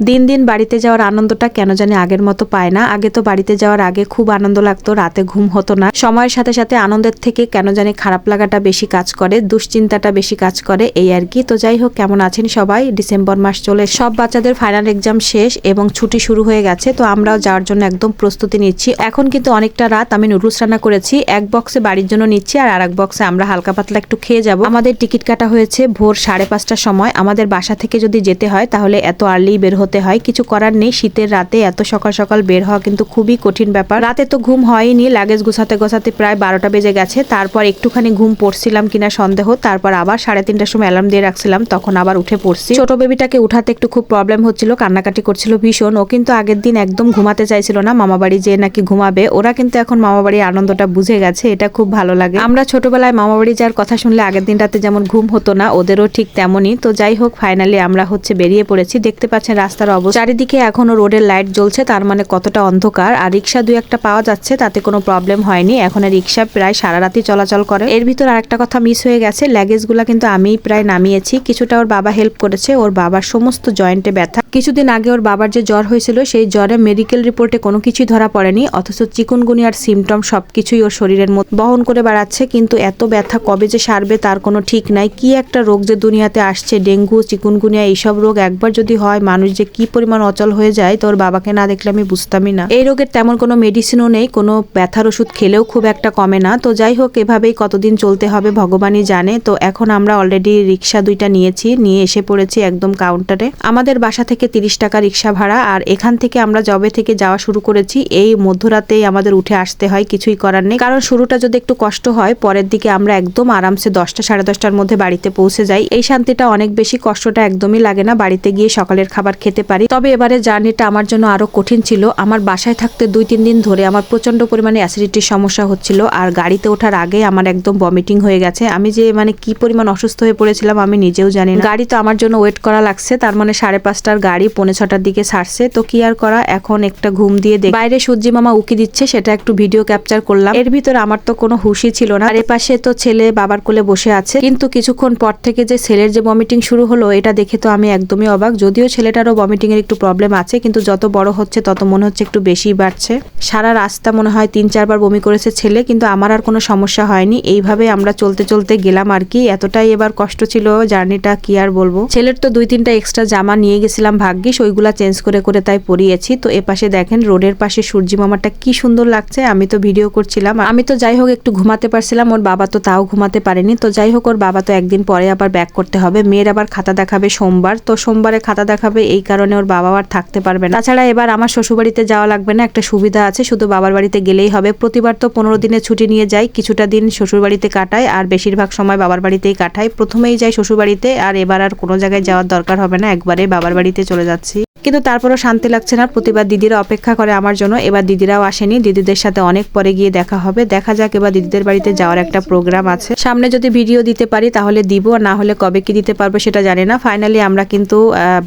দিন দিন বাড়িতে যাওয়ার আনন্দটা কেন জানি আগের মতো পায় না। আগে তো বাড়িতে যাওয়ার আগে খুব আনন্দ লাগতো, রাতে ঘুম হতো না। সময়ের সাথে সাথে আনন্দের থেকে কেন জানি খারাপ লাগাটা বেশি কাজ করে, দুশ্চিন্তাটা বেশি কাজ করে, এই আর কি। তো যাই হোক, কেমন আছেন সবাই? ডিসেম্বর মাস চলে সব বাচ্চাদের ফাইনাল এক্সাম শেষ এবং ছুটি শুরু হয়ে গেছে, তো আমরাও যাওয়ার জন্য একদম প্রস্তুতি নিচ্ছি। এখন কিন্তু অনেকটা রাত, আমি নুডলস রান্না করেছি। এক বক্সে বাড়ির জন্য নিচ্ছি আর আরেক বক্সে আমরা হালকা পাতলা একটু খেয়ে যাব। আমাদের টিকিট কাটা হয়েছে ভোর সাড়ে পাঁচটার সময়। আমাদের বাসা থেকে যদি যেতে হয়, তাহলে এত আর্লি বের হতে হয়। কিছু করার নেই। শীতের রাতে এত সকাল সকাল বের হওয়া কিন্তু খুবই কঠিন ব্যাপার। রাতে তো ঘুম হয়নি। লাগেজ গোছাতে গোছাতে প্রায় বারোটা বেজে গেছে। তারপর একটুখানি ঘুম পড়ছিলাম কিনা সন্দেহ। তারপর আবার সাড়ে তিনটার সময় অ্যালার্ম দিয়ে রাখছিলাম। তখন আবার উঠে পড়ছি। ছোট বেবিটাকে উঠাতে একটু খুব প্রবলেম হচ্ছিল। কান্নাকাটি করছিল ভীষণ। ও কিন্তু আগের দিন একদম ঘুমাতে চাইছিল না। মামা বাড়ি যেয়ে নাকি ঘুমাবে। ওরা কিন্তু এখন মামা বাড়ির আনন্দটা বুঝে গেছে। এটা খুব ভালো লাগে। আমরা ছোটবেলায় মামা বাড়ি যাওয়ার কথা শুনলে আগের দিন রাতে যেমন ঘুম হতো না, ওদেরও ঠিক তেমনই। তো যাই হোক ফাইনালি আমরা হচ্ছে বেরিয়ে পড়েছি। দেখতে পাচ্ছেন রাস্তার অবস্থা। চারিদিকে এখনও রোডের লাইট জ্বলছে, তার মানে কতটা অন্ধকার। আর রিক্সা দুই একটা পাওয়া যাচ্ছে, তাতে কোনো প্রবলেম হয়নি। এখন রিক্সা প্রায় সারা রাতই চলাচল করে। এর ভিতর আরেকটা কথা মিস হয়ে গেছে ল্যাগেজগুলো কিন্তু আমিই প্রায় নামিয়েছি। কিছুটা ওর বাবা হেল্প করেছে, ওর বাবার সমস্ত জয়েন্টে ব্যথা। কিছুদিন আগে ওর বাবার যে জ্বর হয়েছিল, সেই জ্বরে মেডিকেল রিপোর্টে কোনো কিছুই ধরা পড়েনি, অথচ চিকুনগুনিয়ার সিমটম সবকিছুই ওর শরীরের মধ্যে বহন করে বেড়াচ্ছে। কিন্তু এত ব্যথা কবে যে সারবে তার কোনো ঠিক নাই। কি একটা রোগ যে দুনিয়াতে আসছে, ডেঙ্গু, চিকুনগুনিয়া, এইসব রোগ একবার যদি হয়, মানুষ যে কি পরিমাণ অচল হয়ে যায় তোর বাবাকে না দেখলে আমি বুঝতামই না। এই রোগের তেমন কোনো মেডিসিনও নেই, কোনো ব্যথার ওষুধ খেলেও খুব একটা কমে না। তো যাই হোক, এভাবেই কতদিন চলতে হবে ভগবানই জানে। তো এখন আমরা অলরেডি রিক্সা দুইটা নিয়েছি, নিয়ে এসে পড়েছি একদম কাউন্টারে আমাদের বাসা থেকে তিরিশ টাকা রিক্সা ভাড়া, আর এখান থেকে আমরা জবে থেকে যাওয়া শুরু করেছি। এই মধ্যরাতেই আমাদের উঠে আসতে হয়, কিছুই করার নেই। কারণ শুরুটা যদি একটু কষ্ট হয়, পরের দিকে আমরা একদম আরামসে দশটা, সাড়ে দশটার মধ্যে বাড়িতে পৌঁছে যাই। এই শান্তিটা অনেক বেশি, কষ্টটা একদমই লাগে না। বাড়িতে গিয়ে সকালের খাবার খেতে পারি। তবে এবারে জার্নিটা আমার জন্য আরও কঠিন ছিল। আমার বাসায় থাকতে দুই তিন দিন ধরে আমার প্রচণ্ড পরিমাণে অ্যাসিডিটির সমস্যা হচ্ছিল। আর গাড়িতে ওঠার আগে আমার একদম ভমিটিং হয়ে গেছে। আমি যে মানে কি পরিমাণ অসুস্থ হয়ে পড়েছিলাম আমি নিজেও জানি না। গাড়ি তো আমার জন্য ওয়েট করা লাগছে। তার মানে সাড়ে পাঁচটার গাড়ি পৌনে ছটার দিকে ছাড়ছে। তো কি আর করা? এখন একটা ঘুম দিয়ে দেখ। বাইরে সূর্যি মামা উকি দিচ্ছে, সেটা একটু ভিডিও ক্যাপচার করলাম। এর ভিতরে আমার তো কোনো হুশই ছিল না। আর এপাশে তো ছেলে বাবার কোলে বসে আছে। কিন্তু কিছুক্ষণ পর থেকে যে ছেলের যে ভমিটিং শুরু হলো, এটা দেখে তো আমি একদমই অবাক। যদিও ছেলেটারও ভমিটিং এর একটু প্রবলেম আছে, কিন্তু যত বড় হচ্ছে তত মনে হচ্ছে একটু বেশি বাড়ছে। সারা রাস্তা মনে হয় তিন চারবার বমি করেছে ছেলে, কিন্তু আমার আর কোনো সমস্যা হয়নি। এইভাবে আমরা চলতে চলতে গেলাম আর কি। এতটাই এবার কষ্ট ছিল জার্নিটা, কি আর বলব। ছেলের তো দুই তিনটা এক্সট্রা জামা নিয়ে গেছিলাম ভাগ্যিস, ওইগুলা চেঞ্জ করে করে তাই পরিয়েছি। তো এ পাশে দেখেন রোডের পাশে সূর্যি মামাটা কি সুন্দর লাগছে, আমি তো ভিডিও করছিলাম। আমি তো যাই হোক একটু ঘুমাতে পারছিলাম, ওর বাবা তো তাও ঘুমাতে পারেনি। তো যাই হোক, ওর বাবা তো একদিন পরে আবার ব্যাক করতে হবে। মেয়ের আবার খাতা দেখাবে সোমবার। তো সোমবারে খাতা দেখাবে, এই কারণে ওর বাবা আর থাকতে পারবে না। তাছাড়া এবার আমার শ্বশুরবাড়িতে যাওয়া লাগবে না, একটা সুবিধা আছে, শুধু বাবার বাড়িতে গেলেই হবে। প্রতিবার তো পনেরো দিনের ছুটি নিয়ে যাই, কিছুটা দিন শ্বশুরবাড়িতে কাটায় আর বেশিরভাগ সময় বাবার বাড়িতেই কাটাই। প্রথমেই যাই শ্বশুরবাড়িতে আর এবার আর কোনো জায়গায় যাওয়ার দরকার হবে না, একবারে বাবার বাড়িতে চলে যাচ্ছি। কিন্তু তারপরও শান্তি লাগছে না, প্রতিবার দিদিরা অপেক্ষা করে আমার জন্য, এবার দিদিরাও আসেনি, দিদিদের সাথে অনেক পরে গিয়ে দেখা হবে। দেখা যাক এবার দিদিদের বাড়িতে যাওয়ার একটা প্রোগ্রাম আছে। সামনে যদি ভিডিও দিতে পারি তাহলে দিব না হলে কবে কি দিতে পারব সেটা জানি না। ফাইনালি আমরা কিন্তু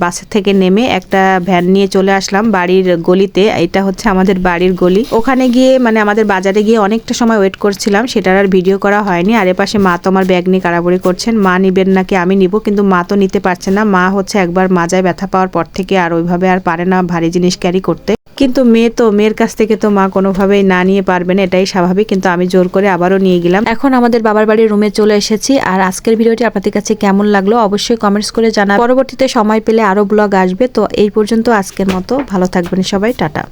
বাসের থেকে নেমে একটা ভ্যান নিয়ে চলে আসলাম বাড়ির গলিতে। এটা হচ্ছে আমাদের বাড়ির গলি। ওখানে গিয়ে মানে আমাদের বাজারে গিয়ে অনেকটা সময় ওয়েট করছিলাম, সেটার আর ভিডিও করা হয়নি। আর এপাশে মা তো আমার ব্যাগ নিয়ে কারাবড়ি করছেন। মা নিবেন নাকি আমি নিব, কিন্তু মা তো নিতে পারছে না। মা হচ্ছে একবার মাজায় ব্যথা পাওয়ার পর থেকে আর ওইভাবে আর পারে না ভারী জিনিস ক্যারি করতে। কিন্তু মেয়ে তো, মেয়ের কাছ থেকে তো মা কোনোভাবেই না নিয়ে পারবে না, এটাই স্বাভাবিক, কিন্তু আমি জোর করে আবারও নিয়ে গেলাম। এখন আমাদের বাবার বাড়ির রুমে চলে এসেছি, আর আজকের ভিডিওটি আপনাদের কাছে কেমন লাগল অবশ্যই কমেন্টস করে জানা পরবর্তীতে সময় পেলে আরও ব্লগ আসবে, তো এই পর্যন্ত আজকের মতো, ভালো থাকবেন সবাই, টাটা।